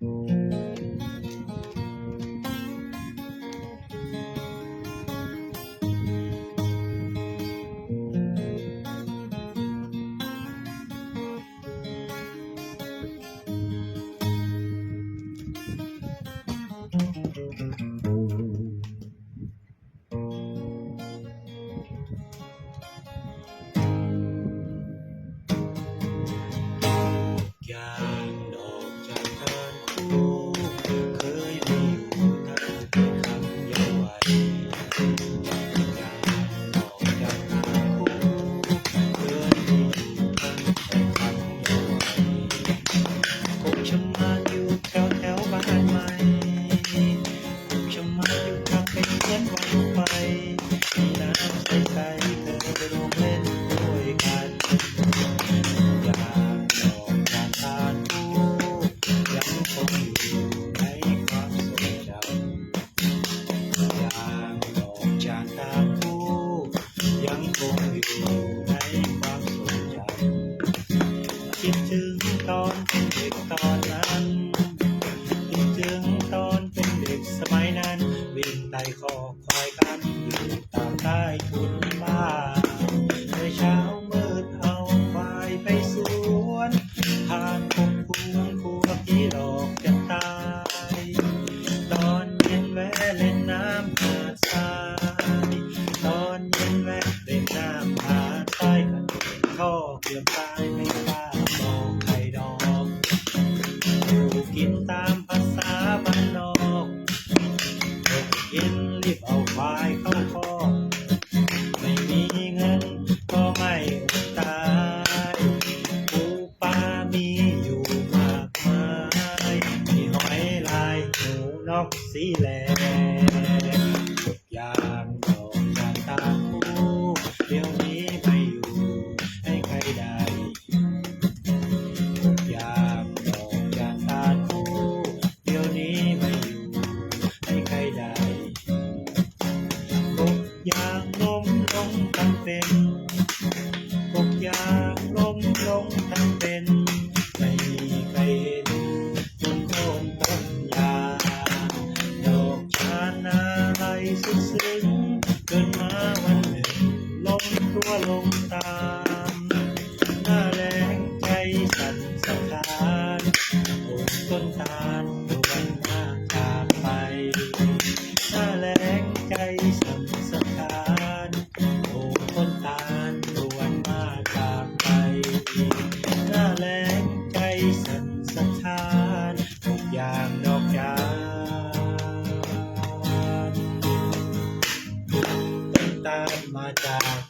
อ อยู่ทางเป็นเหมือนวันไปมีน้ำใสๆเธอไปลงเล่นด้วยกันอยากดอกจานทานคู่ยังคงอยู่ในความทรงจำอยากดอกจานทานคู่ยังคงอยู่ในความทรงจำคิดถึงตอนเป็นเด็กตอนนั้น คอยกันอยู่ตามใต้ทุน สีแลทุกอย่างดอกจานตาคู่เดี๋ยวนี้ไม่อยู่ ให้ใครได้ทุกอย่างดอกจานตาคู่เดี๋ยวนี้ไม่อยู่ ให้ใครได้ทุกอย่างล้มลงทั้งเป็น สุดซึ้งเกินมาวันหนึ่งลงตัวลงตาาน